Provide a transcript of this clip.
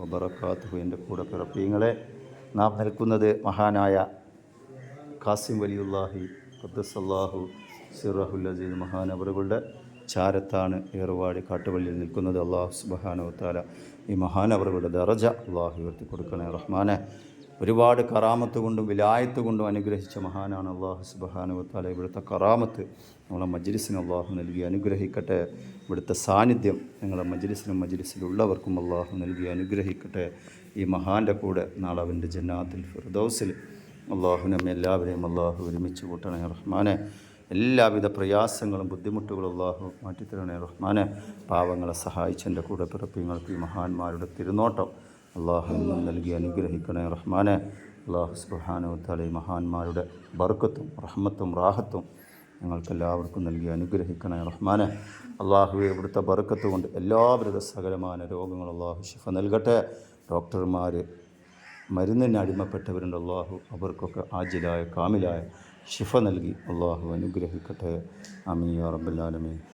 വബറക്കാത്തുഹു എന്റെ കൂടെ പിറപ്പിങ്ങളെ നാം നിൽക്കുന്നത് മഹാനായ കാസിം വലിയുല്ലാഹി ഖദ്ദസല്ലാഹു സിറഹുൽ അസീദ് മഹാനവറുകളുടെ ചാരത്താണ് ഏറുവാടി കാട്ടുപള്ളിയിൽ നിൽക്കുന്നത്. അള്ളാഹു സുബഹാനവത്താല ഈ മഹാനവറുകളുടെ ദറജ അള്ളാഹു ഉയർത്തി കൊടുക്കണേ റഹ്മാനെ ഒരുപാട് കറാമത്ത് കൊണ്ടും വിലായത്ത് കൊണ്ടും അനുഗ്രഹിച്ച മഹാനാണ് അള്ളാഹു സുബഹാനുവത്താല ഇവിടുത്തെ കറാമത്ത് നമ്മളെ മജ്ലിസിന് അള്ളാഹു നൽകി. അനുഗ്രഹിക്കട്ടെ. ഇവിടുത്തെ സാന്നിധ്യം നിങ്ങളെ മജ്ലിസിനും മജ്ലിസിലുള്ളവർക്കും അള്ളാഹു നൽകി. അനുഗ്രഹിക്കട്ടെ. ഈ മഹാന്റെ കൂടെ നാളെ അവന്റെ ജന്നാത്തിൽ ഫിർദൗസിൽ അള്ളാഹു നമ്മെ എല്ലാവരെയും അള്ളാഹു ഒരുമിച്ച് കൂട്ടണേ റഹ്മാനെ. എല്ലാവിധ പ്രയാസങ്ങളും ബുദ്ധിമുട്ടുകളും അള്ളാഹു മാറ്റിത്തരണേ റഹ്മാനെ. പാവങ്ങളെ സഹായിച്ചെന്റെ കൂടെ പിറപ്പിങ്ങൾക്ക് ഈ മഹാന്മാരുടെ തിരുനോട്ടം അള്ളാഹു നൽകി അനുഗ്രഹിക്കണേ റഹ്മാനെ. അള്ളാഹു സുബാനുത്താലെ മഹാന്മാരുടെ ബർക്കത്തും റഹ്മത്തും റാഹത്തും ഞങ്ങൾക്കെല്ലാവർക്കും നൽകി അനുഗ്രഹിക്കണേ റഹ്മാനെ. അള്ളാഹുവെ ഇവിടുത്തെ ബർക്കത്ത് കൊണ്ട് എല്ലാവരുടെ സകലമായ രോഗങ്ങൾ അള്ളാഹു ഷിഫ നൽകട്ടെ. ഡോക്ടർമാർ മരുന്നിന് അടിമപ്പെട്ടവരുണ്ട് അള്ളാഹു. അവർക്കൊക്കെ ആജിലായ കാമിലായ ഷിഫ നൽകി അള്ളാഹു അനുഗ്രഹിക്കട്ടെ. അമീ റബ്ബുല്ലാലമീൻ